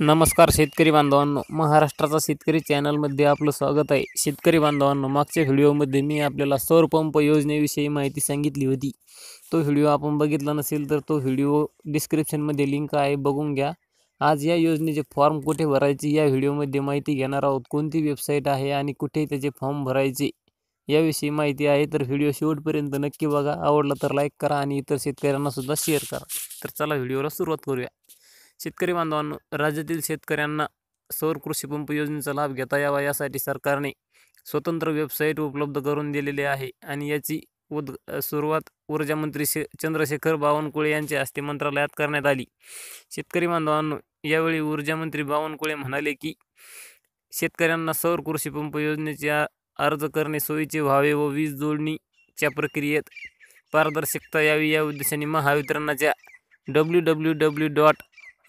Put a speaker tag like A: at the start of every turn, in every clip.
A: नमस्कार शेतकरी बांधवांनो. महाराष्ट्राचा शेतकरी चॅनलमध्ये आपलं स्वागत आहे. शेतकरी बांधवांनो मागच्या व्हिडिओमध्ये मी आपल्याला सौर पंप योजनेविषयी माहिती सांगितली होती. तो व्हिडिओ आपण बघितला नसेल तर तो व्हिडिओ डिस्क्रिप्शनमध्ये लिंक आहे बघून घ्या. आज या योजनेचे फॉर्म कुठे भरायचे या व्हिडिओमध्ये माहिती घेणार आहोत. कोणती वेबसाईट आहे आणि कुठे त्याचे फॉर्म भरायचे याविषयी माहिती आहे. तर व्हिडिओ शेवटपर्यंत नक्की बघा. आवडला तर लाईक करा आणि इतर शेतकऱ्यांनासुद्धा शेअर करा. तर चला व्हिडिओला सुरुवात करूया. शेतकरी बांधवांनो राज्यातील शेतकऱ्यांना सौर कृषी पंप योजनेचा लाभ घेता यावा यासाठी सरकारने स्वतंत्र वेबसाईट उपलब्ध करून दिलेली आहे आणि याची उद सुरुवात ऊर्जामंत्री शे चंद्रशेखर बावनकुळे यांच्या हस्ते मंत्रालयात करण्यात आली. शेतकरी बांधवांनो यावेळी ऊर्जामंत्री बावनकुळे म्हणाले की शेतकऱ्यांना सौर कृषी पंप योजनेचे अर्ज करणे सोयीचे व्हावे व वीज जोडणीच्या प्रक्रियेत पारदर्शकता यावी या उद्देशाने महावितरणाच्या W W W dot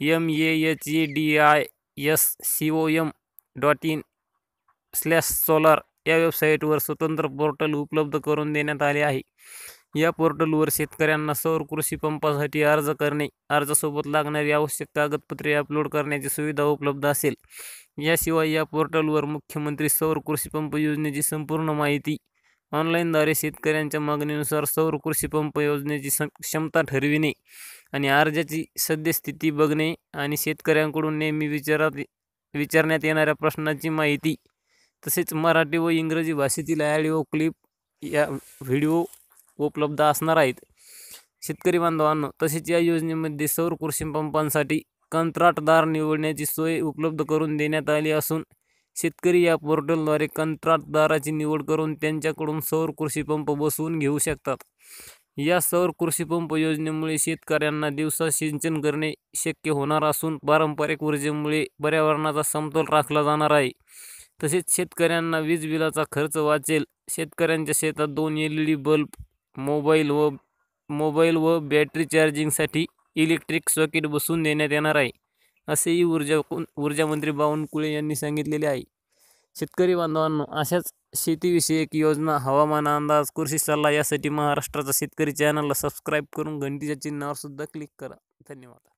A: M A H E D I S C O M dot in slash solar या वेबसाईटवर स्वतंत्र पोर्टल उपलब्ध करून देण्यात आले आहे. या पोर्टलवर शेतकऱ्यांना सौर कृषी पंपासाठी अर्ज करणे अर्जासोबत लागणारी आवश्यक कागदपत्रे अपलोड करण्याची सुविधा उपलब्ध असेल. याशिवाय या पोर्टलवर मुख्यमंत्री सौर कृषी पंप योजनेची संपूर्ण माहिती ऑनलाईनद्वारे शेतकऱ्यांच्या मागणीनुसार सौर कृषी पंप योजनेची क्षमता ठरविणे आणि अर्जाची सद्यस्थिती बघणे आणि शेतकऱ्यांकडून नेहमी विचारात विचारण्यात येणाऱ्या प्रश्नाची माहिती तसेच मराठी व इंग्रजी भाषेतील ॲडिओ क्लिप या व्हिडिओ उपलब्ध असणार आहेत. शेतकरी बांधवांनो तसेच या योजनेमध्ये सौर कृषी पंपांसाठी कंत्राटदार निवडण्याची सोय उपलब्ध करून देण्यात आली असून शेतकरी या पोर्टलद्वारे कंत्राटदाराची निवड करून त्यांच्याकडून सौर कृषी पंप बसवून घेऊ शकतात. या सौर कृषी पंप योजनेमुळे शेतकऱ्यांना दिवसा सिंचन करणे शक्य होणार असून पारंपरिक ऊर्जेमुळे पर्यावरणाचा समतोल राखला जाणार आहे. तसेच शेतकऱ्यांना वीज बिलाचा खर्च वाचेल. शेतकऱ्यांच्या शेतात दोन L E D bulb mobile व मोबाईल व बॅटरी चार्जिंगसाठी इलेक्ट्रिक सॉकेट बसवून देण्यात येणार आहे असेही ऊर्जा ऊर्जामंत्री बावनकुळे यांनी सांगितलेले आहे. शेतकरी बांधवांनो अशाच शेतीविषयक योजना हवामान अंदाज कृषी सल्ला यासाठी महाराष्ट्राचा शेतकरी चॅनलला सबस्क्राईब करून घंटीच्या चिन्हावर सुद्धा क्लिक करा. धन्यवाद.